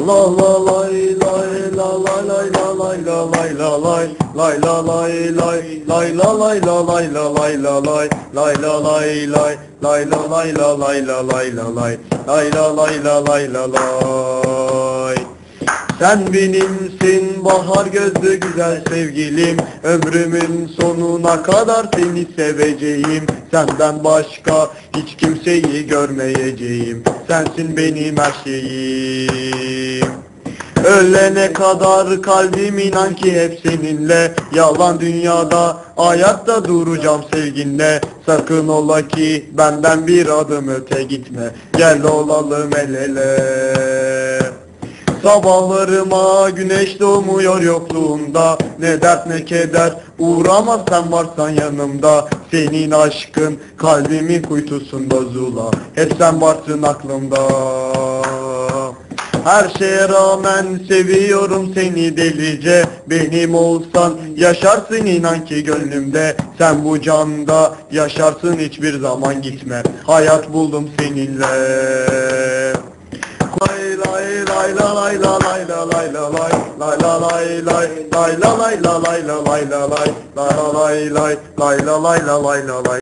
La la lay la lay lay la lay la lay la lay lay la lay lay lay la lay la lay la lay la lay lay la lay lay lay la lay la lay la lay la lay lay la lay la lay la lay sen benimsin bahar gözlü güzel sevgilim Ömrümün sonuna kadar seni seveceğim. Senden başka hiç kimseyi görmeyeceğim. Sensin benim her şeyim. Ölene kadar kalbim inan ki hep seninle. Yalan dünyada ayakta duracağım sevginle. Sakın ola ki benden bir adım öte gitme. Gel olalım el ele Sabahlarıma güneş doğmuyor yokluğunda Ne dert ne keder uğramaz sen varsan yanımda. Senin aşkın kalbimin kuytusunda zula. Hep sen varsın aklımda. Her şeye rağmen seviyorum seni delice. Benim olsan yaşarsın inan ki gönlümde. Sen bu canda yaşarsın hiçbir zaman gitme. Hayat buldum seninle. Lay lay lay la lay la lay la lay la lay lay la lay lay lay la lay la lay la lay la lay la la lay lay lay la lay la lay la lay